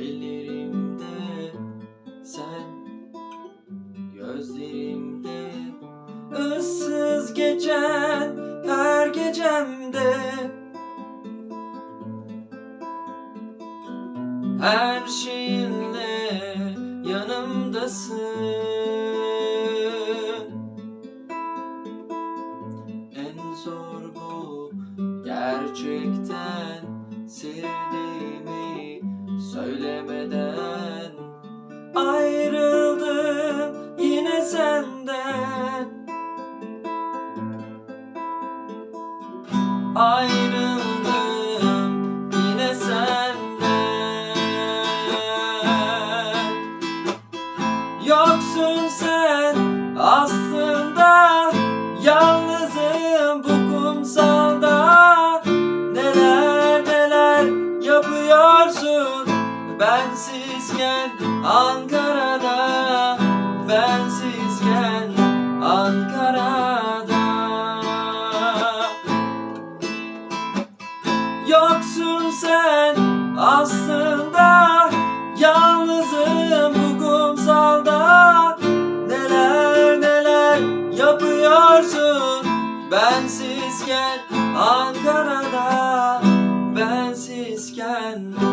Ellerimde sen Gözlerimde. Issız geçen her gecemde. Her şeyinle yanımdasın. En zor bu gerçekten söylemeden Ayrıldım yine senden. Ayrıldım yine senden. Yoksun sen aslında Yalnızım bu kumsalda. Neler neler yapıyorsun Bensizken Ankara'da Bensizken Ankara'da. Yoksun sen aslında Yalnızım bu kumsalda. Neler neler yapıyorsun? Bensizken Ankara'da Bensizken Ankara'da